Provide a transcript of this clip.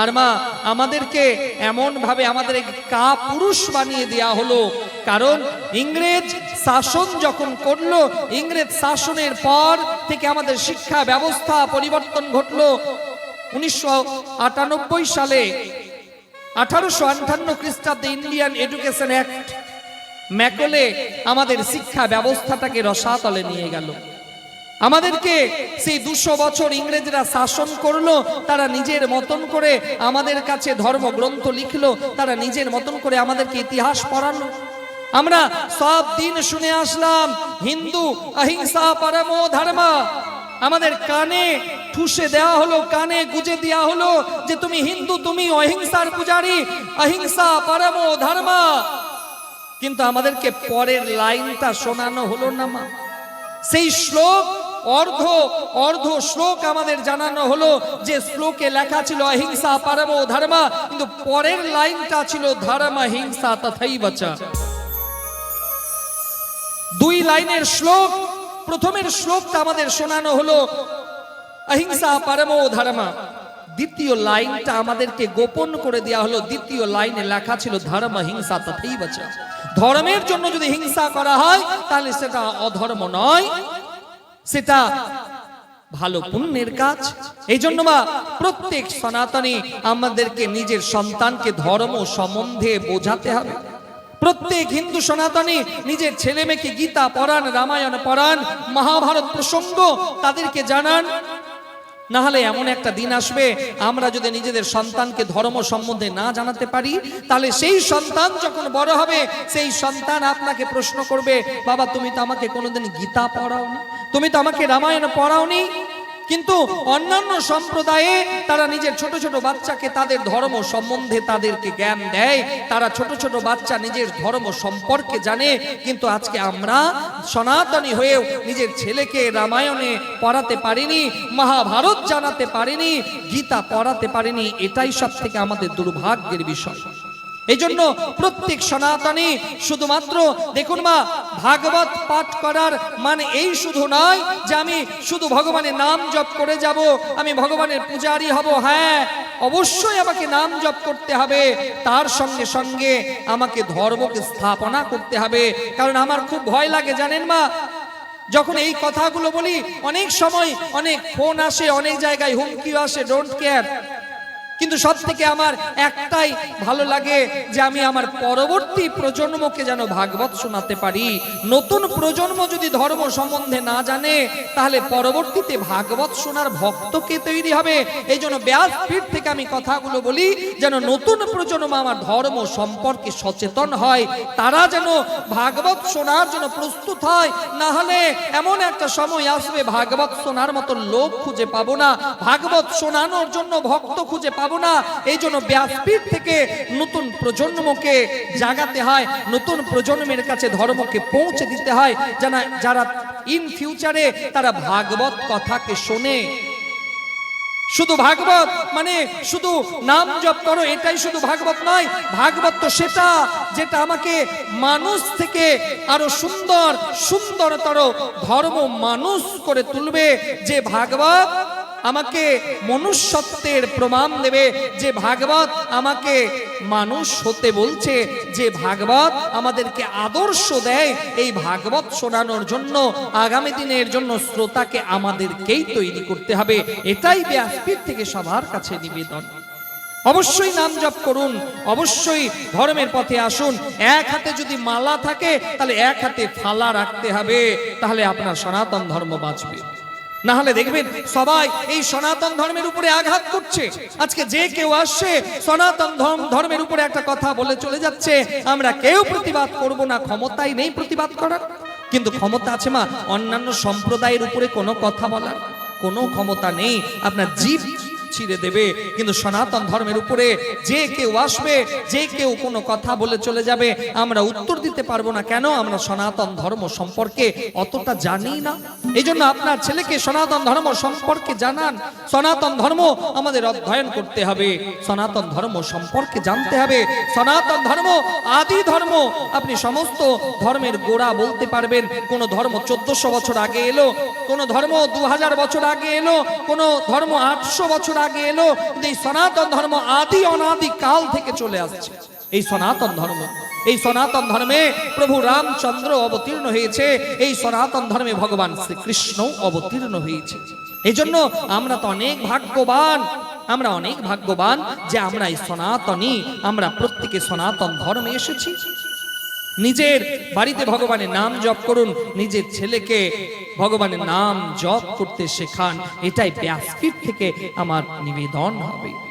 আর মা, আমাদেরকে এমন ভাবে আমাদের কা পুরুষ বানিয়ে দেয়া হলো। কারণ ইংরেজ শাসন যখন করল, ইংরেজ শাসনের পর থেকে আমাদের শিক্ষা ব্যবস্থা পরিবর্তন ঘটলো। উনিশশো সালে আঠারোশো আটান্ন খ্রিস্টাব্দে ইন্ডিয়ান এডুকেশন অ্যাক্ট, ম্যাকলে আমাদের শিক্ষা ব্যবস্থাটাকে রসাতলে নিয়ে গেল। আমাদেরকে সেই দুশো বছর ইংরেজরা শাসন করল, তারা নিজের মতন করে আমাদের কাছে ধর্মগ্রন্থ লিখলো, তারা নিজের মতন করে আমাদেরকে ইতিহাস পড়ালো। আমরা সব দিন শুনে আসলাম, হিন্দু অহিংসা পরমো ধর্মা। আমাদের কানে ঠুসে দেওয়া হলো, কানে গুজে দেওয়া হলো যে তুমি হিন্দু, তুমি অহিংসার পূজারী, অহিংসা পরমো ধর্মা। কিন্তু আমাদেরকে পরের লাইনটা শোনানো হলো না মা। সেই শ্লোক অর্ধ অর্ধ শ্লোক আমাদের জানানো হলো যে শ্লোকে লেখা ছিল অহিংসা পারম ধর্মা, কিন্তু পরের লাইনটা ছিল ধর্ম হিংসা তথাই বাচা দুই লাইনের শ্লোক, প্রথমের শ্লোকটা আমাদের শোনানো হলো অহিংসা পারম ধর্মা। দ্বিতীয় লাইনটা আমাদেরকে গোপন করে দেওয়া হলো, দ্বিতীয় লাইনে লেখা ছিল ধর্ম হিংসা তথাই বাচা ধর্মের জন্য যদি হিংসা করা হয়, তাহলে সেটা অধর্ম নয়। সেটা ভালো পুণ্যের কাজ। এই জন্য মা, প্রত্যেক সনাতনী আমাদেরকে নিজের সন্তানকে ধর্ম সম্বন্ধে বোঝাতে হবে। প্রত্যেক হিন্দু সনাতনী নিজের ছেলে মেয়েকে গীতা, পড়ান, রামায়ণ পড়ান, মহাভারত প্রসঙ্গ তাদেরকে জানান। না হলে এমন একটা দিন আসবে, আমরা যদি নিজেদের সন্তানকে ধর্ম সম্বন্ধে না জানাতে পারি, তাহলে সেই সন্তান যখন বড় হবে, সেই সন্তান আপনাকে প্রশ্ন করবে, বাবা, তুমি তো আমাকে কোনোদিন গীতা পড়াওনি? তুমি তো আমাকে রামায়ণ পড়াওনি? কিন্তু অন্যান্য সম্প্রদায়ে তারা নিজের ছোট ছোট বাচ্চাকে তাদের ধর্ম সম্বন্ধে তাদেরকে জ্ঞান দেয়। তারা ছোট ছোট বাচ্চা নিজের ধর্ম সম্পর্কে জানে। কিন্তু আজকে আমরা সনাতনী হয়েও নিজের ছেলেকে রামায়ণে পড়াতে পারিনি, মহাভারত জানাতে পারিনি, গীতা পড়াতে পারিনি। এটাই সব থেকে আমাদের দুর্ভাগ্যের বিষয়। এই জন্য প্রত্যেক সনাতনী শুধুমাত্র দেখুন মা, ভাগবত পাঠ করার মানে এই শুধু নয় যে আমি শুধু ভগবানের নাম জপ করে যাব, আমি ভগবানের পূজারি হব হ্যাঁ অবশ্যই আমাকে নাম জপ করতে হবে। তার সঙ্গে সঙ্গে আমাকে ধর্মকে স্থাপনা করতে হবে। কারণ আমার খুব ভয় লাগে, জানেন মা, যখন এই কথাগুলো বলি, অনেক সময় অনেক ফোন আসে, অনেক জায়গায় হুমকিও আসে ডোন্ট কেয়ার কিন্তু সব থেকে আমার একটাই ভালো লাগে যে আমি আমার পরবর্তী প্রজন্মকে যেন ভাগবত শোনাতে পারি। নতুন প্রজন্ম যদি ধর্ম সম্বন্ধে না জানে, তাহলে পরবর্তীতে ভাগবত শোনার ভক্তকে তৈরি হবে? এই জন্য ব্যাসপীঠ থেকে আমি কথাগুলো বলি, যেন নতুন প্রজন্ম আমার ধর্ম সম্পর্কে সচেতন হয়, তারা যেন ভাগবত শোনার জন্য প্রস্তুত হয়। না হলে এমন একটা সময় আসবে, ভাগবত শোনার মতো লোক খুঁজে পাবো না। ভাগবত শোনানোর জন্য ভক্ত খুঁজে পাবো না। এই জন্য ব্যাসপীঠ থেকে নতুন প্রজন্মকে জাগাতে হয়, নতুন প্রজন্মের কাছে ধর্মকে পৌঁছে দিতে হয় যারা যারা ইন ফিউচারে তারা ভাগবত কথাকে শোনে। শুধু ভাগবত? মানে শুধু নাম জপ করো, এটাই শুধু ভাগবত নয়। ভাগবত তো সেটা যেটা আমাকে মানুষ থেকে আরও সুন্দর, সুন্দরতর ধর্ম মানুষ করে তুলবে। যে ভাগবত আমাকে মনুষ্যত্বের প্রমাণ দেবে যে ভাগবত আমাকে মানুষ হতে বলছে, যে ভাগবত আমাদেরকে আদর্শ দেয় এই ভাগবত শোনানোর জন্য, আগামী দিনের জন্য শ্রোতাকে আমাদেরকেই তৈরি করতে হবে। এটাই ব্যাসপীঠ থেকে সবার কাছে নিবেদন। অবশ্যই নাম জপ করুন, অবশ্যই ধর্মের পথে আসুন। এক হাতে যদি মালা থাকে, তাহলে এক হাতে ফালা রাখতে হবে, তাহলে আপনার সনাতন ধর্ম বাঁচবে। না হলে দেখবেন সবাই এই সনাতন ধর্মের উপরে আঘাত করছে। আজকে যে কেউ আসছে, সনাতন ধর্ম ধর্মের উপরে একটা কথা বলে চলে যাচ্ছে, আমরা কেউ প্রতিবাদ করব না, ক্ষমতাই নেই প্রতিবাদ করার। কিন্তু ক্ষমতা আছে মা, অন্যান্য সম্প্রদায়ের উপরে কোনো কথা বলার, কোনো ক্ষমতা নেই। আপনার জীব ছিঁড়ে দেবে। কিন্তু সনাতন ধর্মের উপরে যে কেউ আসবে, যে কেউ কোনো কথা বলে চলে যাবে, আমরা উত্তর দিতে পারব না। কেন? আমরা সনাতন ধর্ম সম্পর্কে অতটা জানি না। এই জন্য আপনার ছেলেকে সনাতন ধর্ম সম্পর্কে জানান। সনাতন ধর্ম আমাদের অধ্যয়ন করতে হবে। সনাতন ধর্ম সম্পর্কে জানতে হবে। সনাতন ধর্ম, আদি ধর্ম, আপনি সমস্ত ধর্মের গোড়া বলতে পারবেন। কোন ধর্ম চোদ্দশো বছর আগে এলো, কোন ধর্ম দু হাজার বছর আগে এলো, কোন ধর্ম আটশো বছর আগে এলো কিন্তু এই সনাতন ধর্ম আদি অনাদি কাল থেকে চলে আসছে। এই সনাতন ধর্ম, এই সনাতন ধর্মে প্রভু রামচন্দ্র অবতীর্ণ হয়েছে, এই সনাতন ধর্মে ভগবান শ্রীকৃষ্ণ অবতীর্ণ হয়েছে। এই জন্য আমরা তো অনেক ভাগ্যবান, আমরা অনেক ভাগ্যবান যে আমরা এই সনাতনী, আমরা প্রত্যেকে সনাতন ধর্মে এসেছি। নিজের বাড়িতে ভগবানের নাম জপ করুন, নিজের ছেলেকে ভগবানের নাম জপ করতে শেখান, এটাই ব্যাসপীঠ থেকে আমার নিবেদন হবে।